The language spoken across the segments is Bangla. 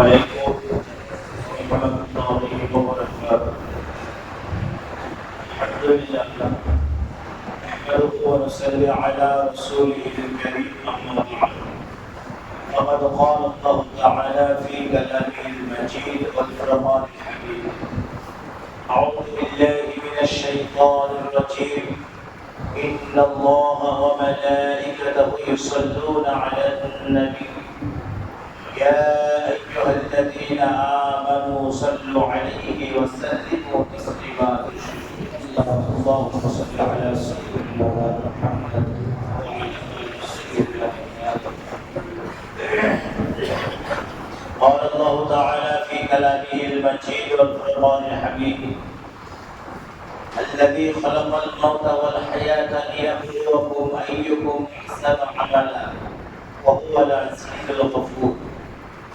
عليكم ورحمة الله وبركاته الحمد لله نحمده ونصلي على رسوله الكريم أما بعد فقد قال الله تعالى في كلامه المجيد والفرقان الحميد أعوذ بالله من الشيطان الرجيم إن الله وملائكته يصلون على النبي يا أيها الذين آمنوا صلوا عليه وسلموا تسليما اللهم صل على سيدنا محمد قال الله تعالى في كلامه المجيد والقرآن الحميد الذي خلق الموت والحياة ليبلوكم أيكم أحسن عملا وهو العزيز الغفور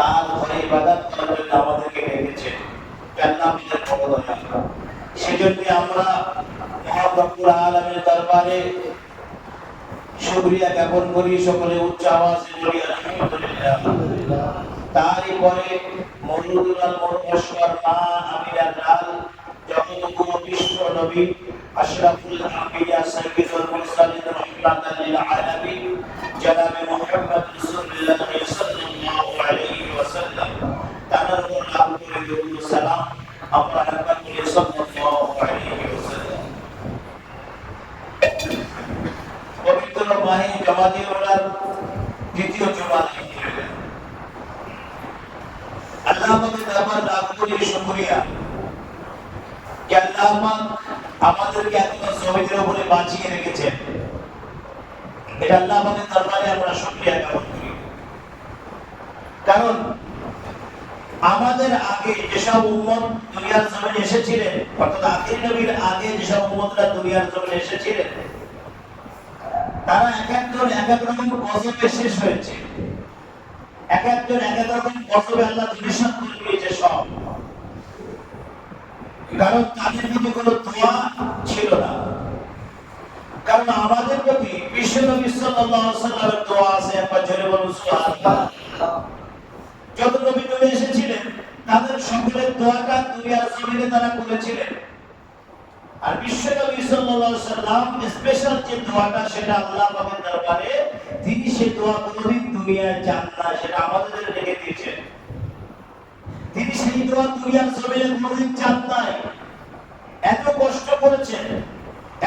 তার ঘরে ইবাদত করার জন্য আমাদেরকে ডেকেছেন আমাদের বড় দয়া সেজন্য আমরা মহান রব্বুল দরবারে শুকরিয়া জ্ঞাপন করি, সকলে উচ্চ আওয়াজে বলি, আলহামদুলিল্লাহ। তারই পরে মরুদুলাল মরুমস্কর মা আমিনার লাল জগৎগুরু বিশ্ব নবী আশরাফুল আম্বিয়া সাইয়্যিদুল মুরসালিন রাহমাতাল লিল আলামিন জনাব মুহাম্মদ একবার বলি সাল্লাল্লাহু আলাইহি ওয়াসাল্লাম পবিত্র মাহে জমাদি ওলার দ্বিতীয় জুমা আল্লাহ আমাদের দরবার লাভ করি শুকরিয়া যে আল্লাহ পাক আমাদেরকে এতটা জমিদের উপরে বাঁচিয়ে রেখেছেন এটা আল্লাহ আমাদের দরবারে আমরা শুকরিয়া জ্ঞাপন করি। কারণ আমাদের আগে যেসব উম্মত দুনিয়ার জমিনে এসেছিলেন, অর্থাৎ আখির নবীর আগে যেসব উম্মতরা দুনিয়ার জমিনে এসেছিলেন, তারা এক একজন এক এক রকম শেষ হয়েছে। এক একজন এক এক রকম আল্লাহ করে দিয়েছে সব। কারণ তাদের কোনো দোয়া ছিল না। কারণ আমাদের প্রতি বিশ্ব নবী দোয়া আছে, একবার জোরে বলুন যত নবী নবী এসেছিলেন তাদের সকলের দোয়াটা তারা করেছিলেন। আর স্পেশাল যে দোয়াটা সেটা আল্লাহ দরবারে, তিনি সেই দোয়া দুনিয়ায় চান না সেটা আমাদের রেখে দিয়েছেন। তিনি সেই দোয়া দুনিয়ার চান নাই এত কষ্ট করেছেন,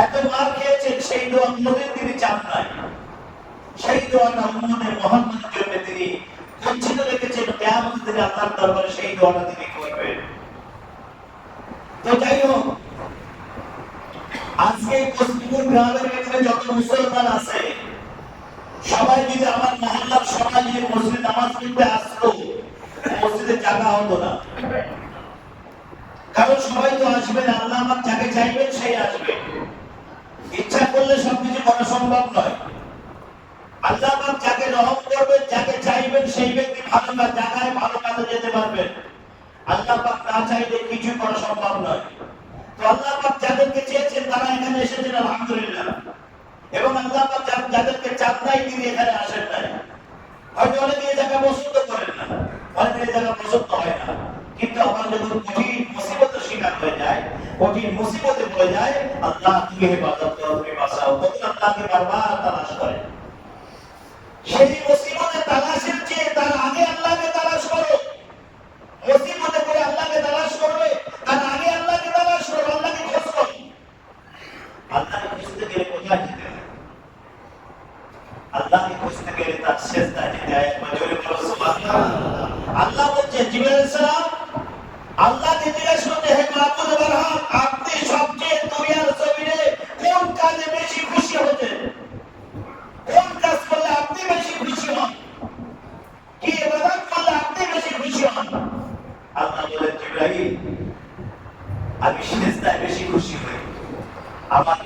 এত মার খেয়েছেন, সেই দোয়া কোনোদিন তিনি চান নাই সেই দোয়াটা উম্মতে মুহাম্মদের জন্য তিনি বঞ্চিত রেখেছেন। কিয়ামত দিনে আল্লাহর দরবারে সেই দোয়াটা তিনি করবেন তো যাই হোক আজকে কোচবিহার গ্রামের ভিতরে যত মুসলমান আছে, সবাই যদি আমার মহল্লার সবাই যদি মসজিদ নামাজ পড়তে আসতো, মসজিদে জায়গা হতো না। কারণ সবাই তো আসবে না, আল্লাহ আমার যাকে চাইবেন সেই আসবে। ইচ্ছা করলে সবকিছু করা সম্ভব নয়। আল্লাহ আমার যাকে রহম করবেন, যাকে চাইবেন সেই ব্যক্তি ভালো জায়গায় ভালো কাজে যেতে পারবেন। আল্লাহ না চাইলে কিছু করা সম্ভব নয়। আল্লাহ পাক যাদেরকে চেয়েছেন তারা এখানে এসেছেন, আলহামদুলিল্লাহ। এবং আল্লাহ পাক যাদেরকে চান নাই তিনি এখানে আসেন নাই। হয়তো অনেকে এই জায়গা পছন্দ করেন না অনেকে এই জায়গা পছন্দ হয় না। কিন্তু আল্লাহ তুমি করো আল্লাহকে খোঁজ করো। আল্লাহকে খুঁজতে গেলে কোথায় যেতে হয় আল্লাহকে খুঁজতে গেলে তার শেষদায় যেতে হয় একবার জোরে বলো সুবহানাল্লাহ। আল্লাহ বলছে জিবরাইল সালাম আল্লাহকে জিজ্ঞেস করতে হে মাহবুব বারহাম আপনি সবচেয়ে দুনিয়ার জমিনে কোন কাজে বেশি খুশি হতেন কোন কাজ করলে আপনি বেশি খুশি হন কি ইবাদত করলে আপনি বেশি খুশি হন আল্লাহ বলেন জিব্রাহিম আমি সেজদায় বেশি খুশি হই আমার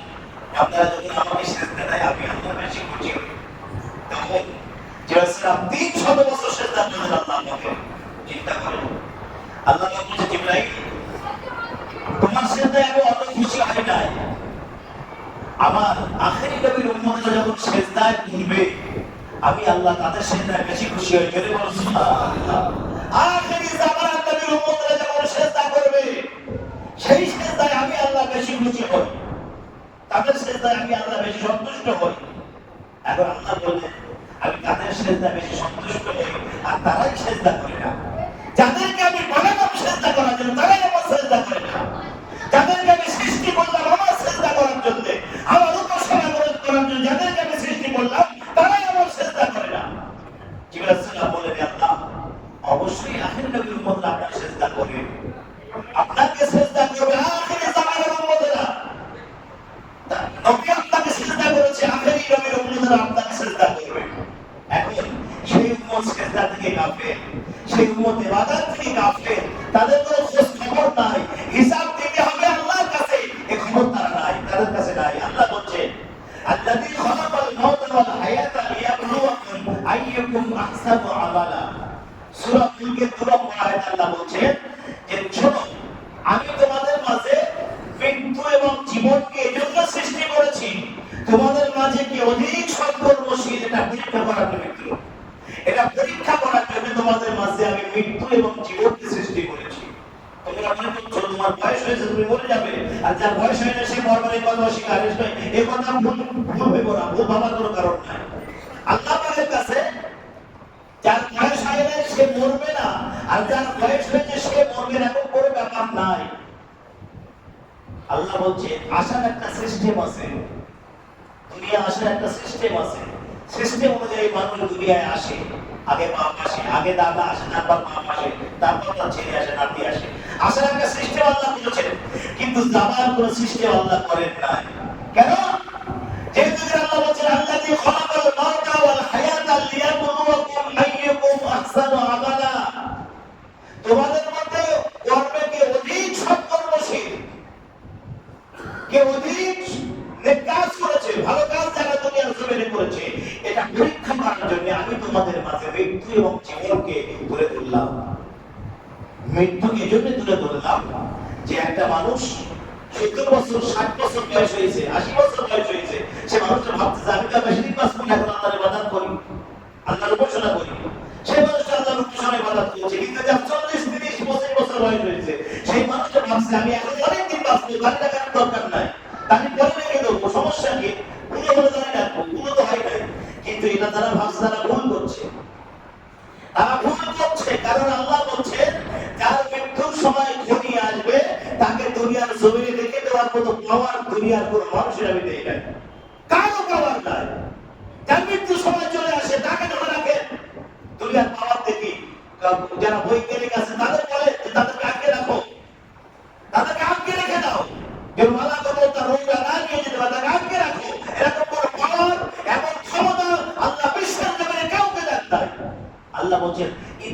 আপনারা যখন আমাকে সেজদা দেয় আমি আল্লাহ বেশি খুশি হই সেজদায় আমি খুশি হই নাই। আমার আখেরি নবীর উম্মতরা আল্লাহ তাদের সেজদায় বেশি খুশি হই করবে, সেই সেজদায় আমি আল্লাহ বেশি খুশি হই। তাদের সেজদায় আমি আল্লাহ বেশি সন্তুষ্ট হই। এখন আল্লাহ বললেন আমি তাদের সেজদা বেশি সন্তুষ্ট হই আর তারাই সেজদা করে। না যাদেরকে কোনো কারণ নাই আল্লাহ পাকের কাছে যার বয়স সে মরবে না। আর যার বয়স হয়েছে সে মরবে না এরকম কোনো ব্যাপার নাই। আল্লাহ বলছে আসার একটা সিস্টেম আছে। দুনিয়া আসার একটা সিস্টেম আছে। সিস্টেম অনুযায়ী মানুষ দুনিয়ায় আসে। আগে বাপ আসে, আগে দাদা আসে, তারপর বাপ আসে, তারপর তার ছেলে আসে, নাতি আসে। আসার একটা সিস্টেম আল্লাহ করেছেন কিন্তু যাবার কোনো সিস্টেম আল্লাহ করেন নাই। কেন? যেহেতু আল্লাহ বলছেন আল্লাহ যে খলাকাল মাউতা ওয়াল হায়াতা লিয়াবলুয়াকুম সেই মানুষটা ভাবছে, আমি এখন অনেক দিন বাঁচবো গাড়ি টাকার দরকার নাই। তাকে পরে রেখে দেবো সমস্যা কি পুরো হলে জানি না পুরো তো হয় নাই। কিন্তু এটা তারা ভাবছে, তারা ভুল করছে। তারা ভুল করছে, কারণ আল্লাহ বলছেন, যার মৃত্যুর সময় ঘনিয়ে আসবে, তাকে দুনিয়ার জমিনে রেখে দেওয়ার মতো পাওয়ার দুনিয়ার কোন মানুষের আমি দেই নাই কারও পাওয়ার নাই যার মৃত্যুর সময় চলে আসে তাকে ধরে রাখে দুনিয়ার পাওয়ার দেখি যারা বৈজ্ঞানিক আছে তাদের বলে যে তাদেরকে আটকে রাখো তাদেরকে আটকে রেখে দাও এর মালা করব তার রোগটা না নিয়ে যেতে পারে তাকে আটকে রাখো এরকম কোনো পাওয়ার এমন ক্ষমতা আল্লাহ বিশ্বের জমিনে কাউকে দেন নাই আল্লাহ বলছেন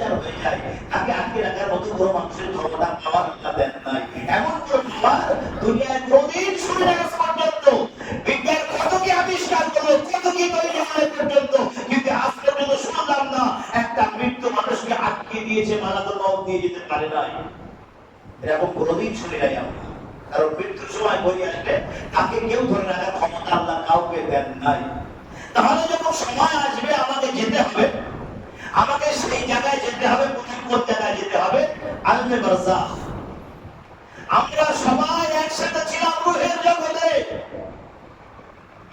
যার হয়ে যায় তাকে রাখার মতো কোনো মানুষের ক্ষমতা দেন নাই। এমন পর্যন্ত। বিজ্ঞান কত কি আবিষ্কার করল, কত কি তৈরি হলো পর্যন্ত। কিন্তু শুনলাম না, একটা মৃত্যু মানুষকে আটকে দিয়েছে দিয়ে যেতে পারে নাই। এরকম কোনোদিন শুনি নাই আমরা। কারণ মৃত্যুর সময় আসলে, তাকে কেউ ধরে রাখার ক্ষমতা আল্লাহ কাউকে দেন নাই। তাহলে যখন সময় আসবে, আমাকে যেতে হবে। যেতে হবে কোন জায়গায় যেতে হবে। আলমে বারজাখ আমরা সবাই একসাথে ছিলাম রুহের জগতে।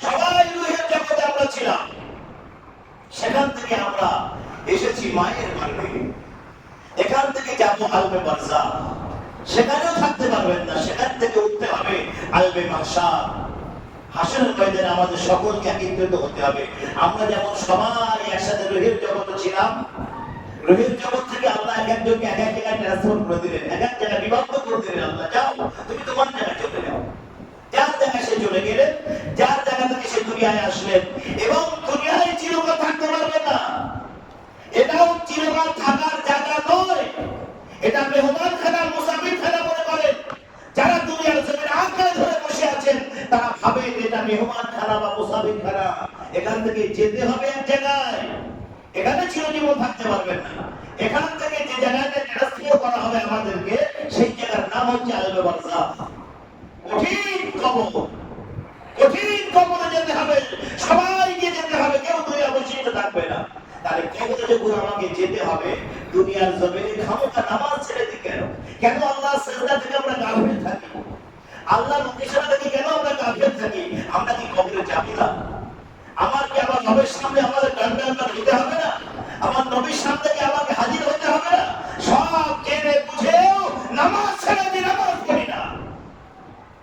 সবাই রুহের জগতে আমরা ছিলাম। সেখান থেকে আমরা এসেছি মায়ের গর্ভে এখান থেকে যাব আলবে বারসা সেখানেও থাকতে পারবেন না, সেখান থেকে উঠতে হবে আলবে মাসা হাসনের ময়দানে আমাদের সকলকে একত্রিত হতে হবে। আমরা যেমন সবাই একসাথে রোহের জগতে ছিলাম রোহের জগৎ এক একজনকে এক এক জায়গায় এবং দুনিয়ায় চিরকাল নয়। এটা মেহমান খানা, মুসাফির খানা মনে করেন। যারা দুনিয়ার জমির ধরে বসে আছেন, তারা ভাবেন এটা মেহমান খানা বা মুসাফির খানা। এখান থেকে যেতে হবে এক জায়গায়। এখানে চিরজীবন থাকতে পারবেন না এখান থেকে যে জায়গাটা ট্রান্সফার করা হবে আমাদেরকে সেই জায়গার নাম হচ্ছে আলবে বারসা কঠিন কবর কঠিন কবরে যেতে হবে সবাইকে যেতে হবে কেউ দুনিয়া বসিয়ে থাকবে না তাহলে কবরে যখন আমাকে যেতে হবে, দুনিয়ার জমিনে খামোকা নামাজ ছেড়ে দিই কেন? কেন আল্লাহ সেজদা থেকে আমরা গাফিল থাকি? আল্লাহ নির্দেশনা থেকে কেন আমরা গাফিল থাকি? আমরা কি কবরে যাব না? আমার কি আমার নবীর সামনে আমাদের ডান্ডা আমরা দিতে হবে না? আমার নবীর সামনে কি আমাকে হাজির হতে হবে না? সব জেনে বুঝেও নামাজ ছেড়ে দিই নামাজ পড়ি না।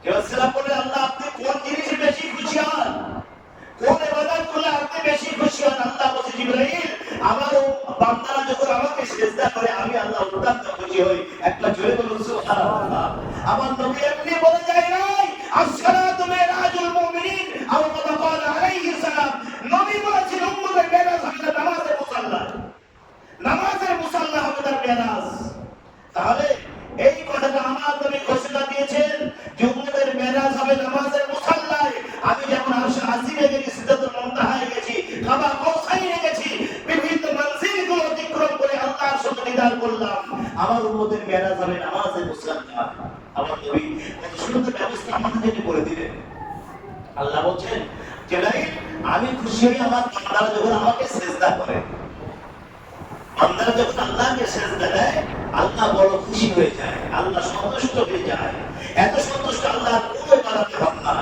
কেউ সেলাম বলে আল্লাহ আপনি কোন জিনিসে বেশি খুশি হন? কোন ইবাদত করলে আপনি বেশি খুশি হন? আল্লাহ বলছে জিবরাইল আমার বান্দারা যখন আমাকে সেজদা করে, আমি আল্লাহ অত্যন্ত খুশি হই। একটা জোরে বলুন, সুবহানাল্লাহ। আমার নবী এমনি বলে যায় নাই আসসালাতু আল্লাহ বলছেন যে লাইন আমি খুশি হই আমার বান্দারা যখন আমাকে সেজদা করে, বান্দারা যখন আল্লাহকে সেজদা দেয়, আল্লাহ বড় খুশি হয়ে যায়, আল্লাহ সন্তুষ্ট হয়ে যায়। এত সন্তুষ্ট আল্লাহ কোনো বাড়াতে হন না।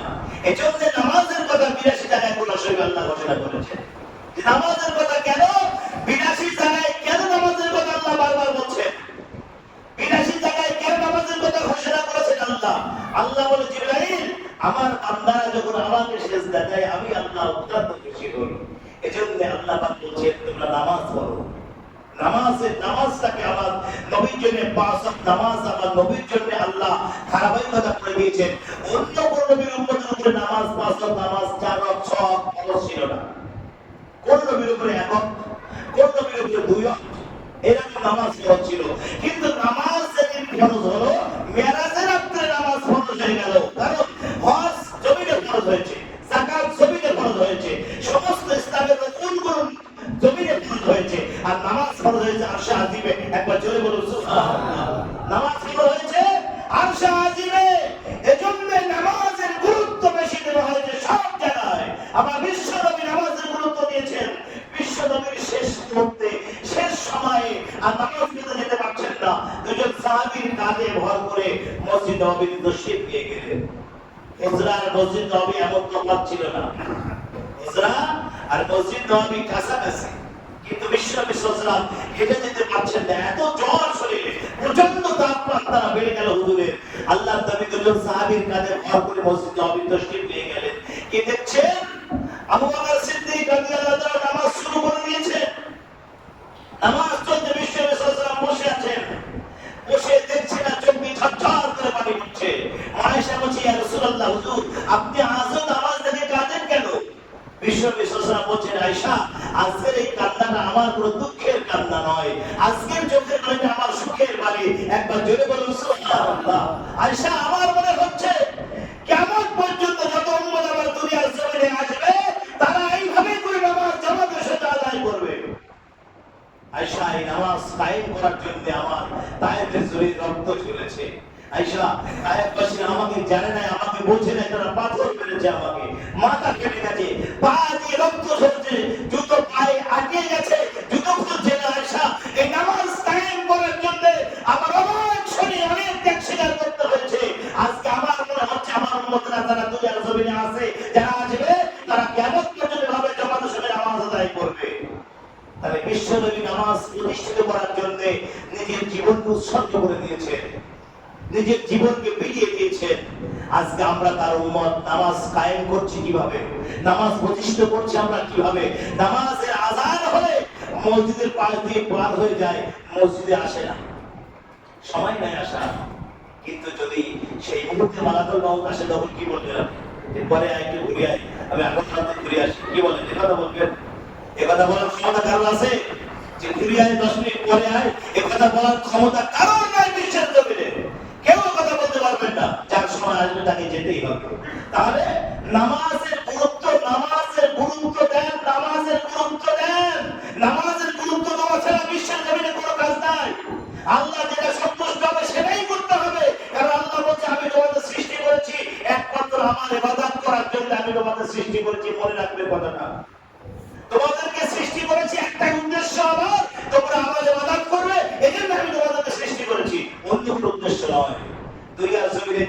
এজন্য নামাজের কথা বিরাশি জায়গায় কোন শরীফ আল্লাহ ঘোষণা করেছে নামাজের কথা কেন? বিরাশি জায়গায় কেন নামাজের কথা আল্লাহ বারবার বলছেন? বিরাশি জায়গায় কেন নামাজের কথা ঘোষণা করেছেন আল্লাহ? আল্লাহ বলে আমার বান্দারা যখন আমাকে সেজদা দেয়, আমি আল্লাহ অত্যন্ত খুশি হই। এজন্য আল্লাহ পাক বলছেন, তোমরা নামাজ পড়ো। পাঁচ নামাজ চার নামাজ ছিল। কিন্তু নামাজ হলো, মেরাজের রাত্রে নামাজ ফরজ হয়ে গেল। আর নামাজ ফরজ হয়েছে আরশে আজিমে। একবার জোরে সুবহানাল্লাহ। নামাজ কি হয়েছে আরশে আজিমে। এজন্য নামাজের গুরুত্ব বেশি দেওয়া হয়েছে সব জায়গায়। আবার বিশ্ব নবী নামাজের গুরুত্ব দিয়েছেন। বিশ্ব নবীর শেষ মুহূর্তে, শেষ সময়ে আর নামাজ পেতে যেতে পারছেন না। দুজন সাহাবীর কাঁধে ভর করে মসজিদ নবীর তশরিফ নিয়ে গেলেন। হুজরার মসজিদ নবী এমন ছিল না। হুজরা আর মসজিদ নবী কাছাকাছি। হেঁটে যেতে পারছেন না। এত জ্বর শরীরে প্রচণ্ড তাপমাত্রা বেড়ে গেল হুজুরের। আল্লাহ নবী দুজন সাহাবীর ভর করে মসজিদে নবী না আমাকে বোঝে না তারা পাথর মেরেছে আমাকে, মাথা কেটে গেছে, পা দিয়ে রক্ত ঝরছে, জুতো পায়ে আটকে গেছে, জুতো খুলছে না আয়সা এই নামাজ কায়েম করার জন্য আমার অনেক শরীর অনেক ত্যাগ স্বীকার করতে হয়েছে। আজকে আমার মনে হচ্ছে আমার উম্মতরা যারা দুনিয়ার জমিনে আছে, যারা আসবে, তারা কেমন পর্যন্ত ভাবে জমাতে সঙ্গে নামাজ আদায় করবে? তাহলে বিশ্বনবী নামাজ প্রতিষ্ঠিত করার জন্য নিজের জীবনকে উৎসর্গ করে দিয়েছেন, নিজের জীবনকে বিলিয়ে দিয়েছেন। আজকে আমরা তার উম্মত নামাজ কায়েম করছি কীভাবে? নামাজ প্রতিষ্ঠিত করছি আমরা কীভাবে? নামাজের আজান হলে মসজিদের পাশ দিয়ে পার হয়ে যায়, মসজিদে আসে না। সময় নাই আসা কিন্তু যদি সেই মুহূর্তে মালাকুল মাউত আসে, তখন কি বলবেন এরপরে একটু ঘুরে আয়? আমি এখন সাথে ঘুরে আসি। কি বলেন? এ কথা বলবেন? এ কথা বলার ক্ষমতা কারণ আছে? যে ঘুরে আয় দশ মিনিট, পরে আয়। এ কথা বলার ক্ষমতা কারণ নাই বিশ্বের জমিনে কেউ কথা বলতে পারবেন না যার সময় আসবে তাকে যেতেই হবে তাহলে নামাজের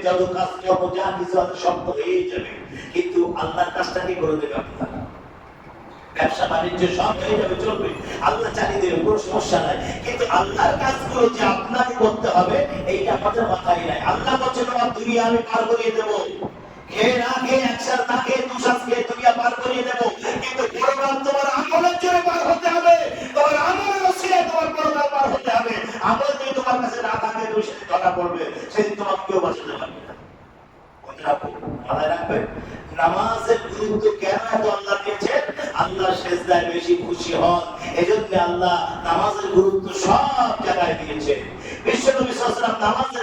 যত কাজ কর্ম যা কিছু আছে সব তো হয়েই যাবে। কিন্তু আল্লাহর কাজটা কি করে দেবে ব্যবসা, বাণিজ্য সব হয়ে যাবে, চলবে। আল্লাহ চালিয়ে দেবে কোনো সমস্যা নাই। কিন্তু আল্লাহর কাজগুলো যে আপনাকে করতে হবে, এইটা আমাদের মাথায় নাই। আল্লাহ বলছে, তোমার দুনিয়া আমি পার করিয়ে খেয়ে না খেয়ে একসাথ না খেয়ে দুশ্বাস খেয়ে দুনিয়া পার করিয়ে দেবো। কিন্তু পরকাল তোমার আমলের জন্য পার হতে হবে। তোমার কাছে না থাকে তুমি সেদিন ধরা পড়বে সেদিন তোমাকে কেউ বাঁচাতে পারবে নামাজের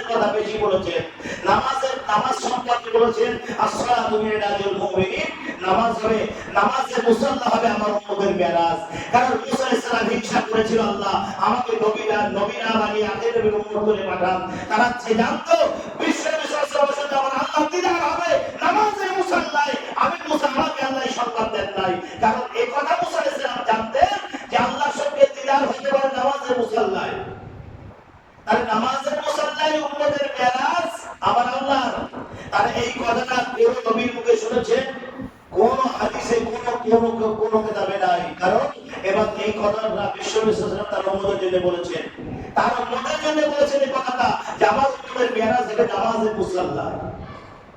কথা বেশি বলেছেন। নামাজের, নামাজ সম্পর্কে বলেছেন নামাজ হবে নামাজের মুসাল্লা হবে আমার উম্মতের মেরাজ। কারণ করেছিল আল্লাহ, আমাকে নবীরা নবীরা বানিয়ে আখের নবীর উম্মত করে পাঠান। তারা সে জানতো আলাইহি ওয়াসাল্লাম আল্লাহ দিদার হবে, নামাজের মুসাল্লায়। আমি আল্লাহ দেন নাই। কারণ এই কথা মুসা আলাইহিস সালাম জানতেন যে আল্লাহর সঙ্গে দিদার হতে পারে তাহলে নামাজের মুসাল্লাই মেরাজ আমার আল্লাহর। তার এই কথাটা কেউ নবীর মুখে শুনেছেন কোন হাদিসে কোন কোন কোন কিতাবে নাই। কারণ এই তার উম্মতের জন্য বলেছেন। তার জন্য বলেছেন এই কথাটা। নামাজের মুসাল্লা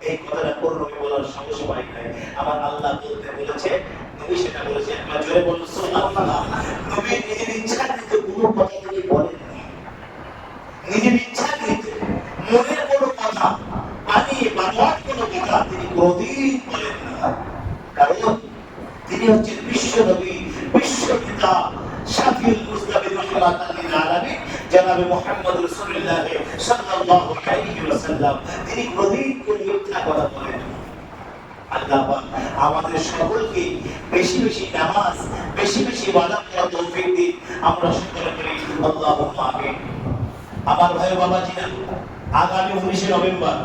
এই কথাটা বলার সঙ্গে নাই। আমার আল্লাহ বলতে বলেছে, নবী সেটা বলেছেন একবার জোরে নবী নিজের ইচ্ছা থেকে কোনো কথা তিনি বলেন নিজের ইচ্ছাকৃত মনের কোনো কথা বানিয়ে বানোয়ার কোনো কথা তিনি কোনদিন বলেন না কারণ তিনি হচ্ছেন বিশ্ব নবী। তিনি কোনদিন মিথ্যা কথা বলেন আমাদের সকলকে বেশি বেশি নামাজ, বেশি বেশি বাধা করার তৌফিক দিন। আমরা সকলে করি আল্লাহ আমিন। আমার ভাই বাবাজিরা, আগামী উনিশে নভেম্বর